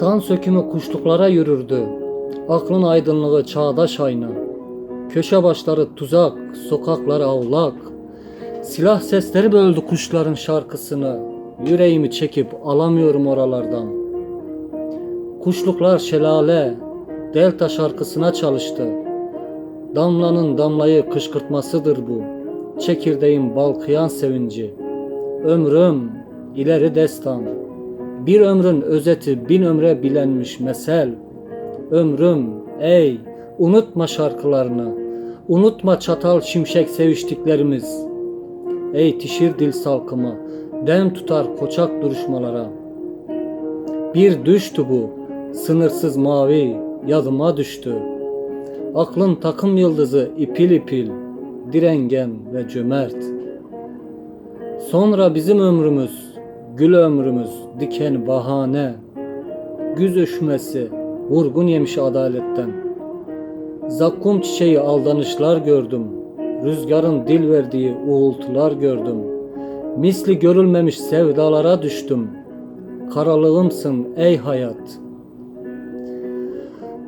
Tan sökümü kuşluklara yürürdü. Aklın aydınlığı çağdaş ayna. Köşe başları tuzak, sokaklar avlak. Silah sesleri böldü kuşların şarkısını. Yüreğimi çekip alamıyorum oralardan. Kuşluklar şelale, delta şarkısına çalıştı. Damlanın damlayı kışkırtmasıdır bu. Çekirdeğin balkıyan sevinci. Ömrüm ileri destan. Bir ömrün özeti bin ömre bilenmiş mesel. Ömrüm ey unutma şarkılarını. Unutma çatal şimşek seviştiklerimiz. Ey tişir dil salkımı. Dem tutar koçak duruşmalara. Bir düştü bu. Sınırsız mavi yadıma düştü. Aklın takım yıldızı ipil ipil, direngen ve cömert. Sonra bizim ömrümüz, gül ömrümüz, diken bahane. Güz üşümesi, vurgun yemiş adaletten. Zakkum çiçeği aldanışlar gördüm. Rüzgarın dil verdiği uğultular gördüm. Misli görülmemiş sevdalara düştüm. Karalığımsın ey hayat.''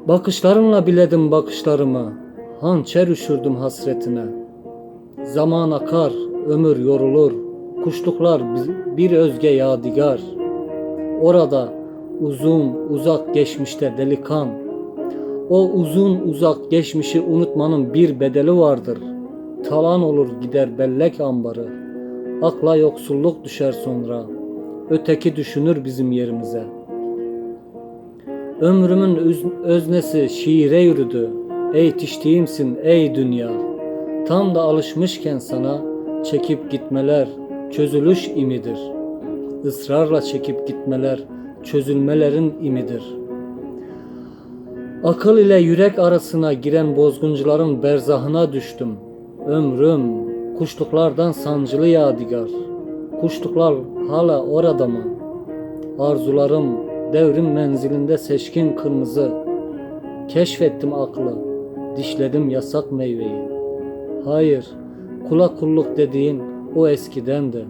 Bakışlarınla biledim bakışlarımı, hançer üşürdüm hasretine. Zaman akar, ömür yorulur, kuşluklar bir özge yadigar. Orada uzun uzak geçmişte delikan, o uzun uzak geçmişi unutmanın bir bedeli vardır. Talan olur gider bellek ambarı, akla yoksulluk düşer sonra, öteki düşünür bizim yerimize.'' Ömrümün öz- öznesi şiire yürüdü. Ey tiştiğimsin ey dünya. Tam da alışmışken sana çekip gitmeler çözülüş imidir. Israrla çekip gitmeler çözülmelerin imidir. Akıl ile yürek arasına giren bozguncuların berzahına düştüm. Ömrüm kuşluklardan sancılı yadigar. Kuşluklar hala orada mı? Arzularım devrim menzilinde seçkin kırmızı. Keşfettim aklı, dişledim yasak meyveyi. Hayır, kula kulluk dediğin o eskidendi.